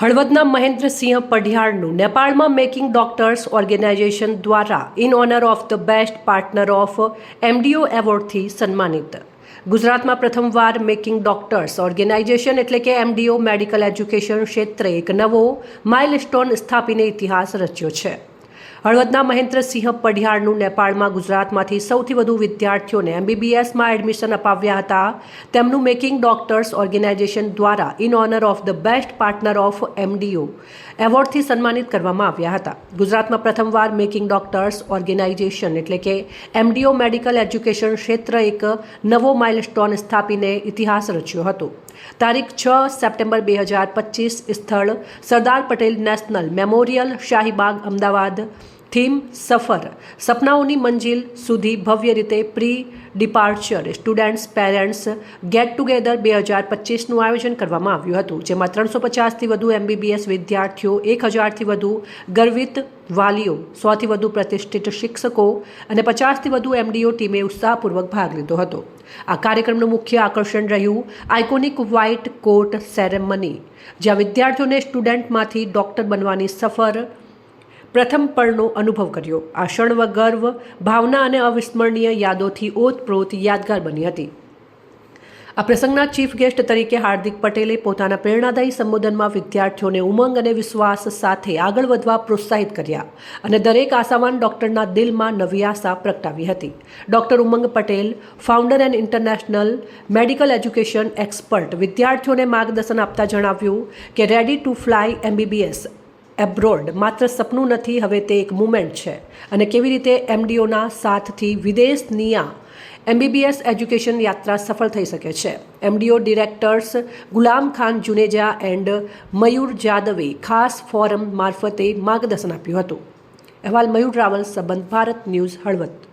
હળવદના મહેન્દ્રસિંહ પઢિયાળનું નેપાળમાં making doctors organisation દ્વારા in honour of the best partner of MDO એવોર્ડથી સન્માનિત. ગુજરાતમાં પ્રથમવાર મેકિંગ ડોક્ટર્સ ઓર્ગેનાઇઝેશન એટલે કે એમડીઓ મેડિકલ એજ્યુકેશન ક્ષેત્રે એક નવો માઇલસ્ટોન સ્થાપીને ઇતિહાસ રચ્યો છે. હળવદના મહેન્દ્રસિંહ પઢિયાળનું નેપાળમાં ગુજરાતમાંથી સૌથી વધુ વિદ્યાર્થીઓને એમબીબીએસમાં એડમિશન અપાવ્યા હતા. તેમનું મેકિંગ ડોક્ટર્સ ઓર્ગેનાઇઝેશન દ્વારા in honour of the best partner of MDO એવોર્ડથી સન્માનિત કરવામાં આવ્યા હતા. ગુજરાતમાં પ્રથમવાર મેકિંગ ડોક્ટર્સ ઓર્ગેનાઇઝેશન એટલે કે એમડીઓ મેડિકલ એજ્યુકેશન ક્ષેત્ર એક નવો માઇલસ્ટોન સ્થાપીને ઇતિહાસ રચ્યો હતો. તારીખ છ સપ્ટેમ્બર બે હજાર પચીસ સ્થળ Sardar Patel national memorial Shahibaug, Ahmedabad theme સફર. સપનાઓની મંજિલ સુધી ભવ્ય રીતે pre departure students parents get together બે હજાર પચીસનું આયોજન કરવામાં આવ્યું હતું, જેમાં ત્રણસો પચાસથી વધુ એમબીબીએસ વિદ્યાર્થીઓ, એક હજારથી વધુ ગર્વિત વાલીઓ, સોથી વધુ પ્રતિષ્ઠિત શિક્ષકો અને પચાસથી વધુ એમડીઓ ટીમે ઉત્સાહપૂર્વક ભાગ લીધો હતો. આ કાર્યક્રમનું મુખ્ય આકર્ષણ રહ્યું આઇકોનિક વ્હાઇટ કોટ સેરેમની જ્યાં વિદ્યાર્થીઓને સ્ટુડન્ટમાંથી ડૉક્ટર બનવાની સફર પ્રથમ પળનો અનુભવ કર્યો. આ ક્ષણવ ગર્વ, ભાવના અને અવિસ્મરણીય યાદોથી ઓતપ્રોત યાદગાર બની હતી. આ પ્રસંગના ચીફ ગેસ્ટ તરીકે હાર્દિક પટેલે પોતાના પ્રેરણાદાયી સંબોધનમાં વિદ્યાર્થીઓને ઉમંગ અને વિશ્વાસ સાથે આગળ વધવા પ્રોત્સાહિત કર્યા અને દરેક આશાવાન ડૉક્ટરના દિલમાં નવી આશા પ્રગટાવી હતી. Doctor Umang Patel, founder and international medical education expert વિદ્યાર્થીઓને માર્ગદર્શન આપતા જણાવ્યું કે ready to fly MBBS abroad. માત્ર સપનું નથી, હવે તે એક મુમેન્ટ છે. અને કેવી રીતે એમડીઓના સાથથી વિદેશ નિયા એમબીબીએસ એજ્યુકેશન યાત્રા સફળ થઈ શકે છે? એમડીઓ directors Ghulam Khan Juneja and મયુર જાદવે ખાસ ફોરમ મારફતે માર્ગદર્શન આપ્યું હતું. અહેવાલ મયુર રાવલ, સંબંધ ભારત ન્યૂઝ હળવદ.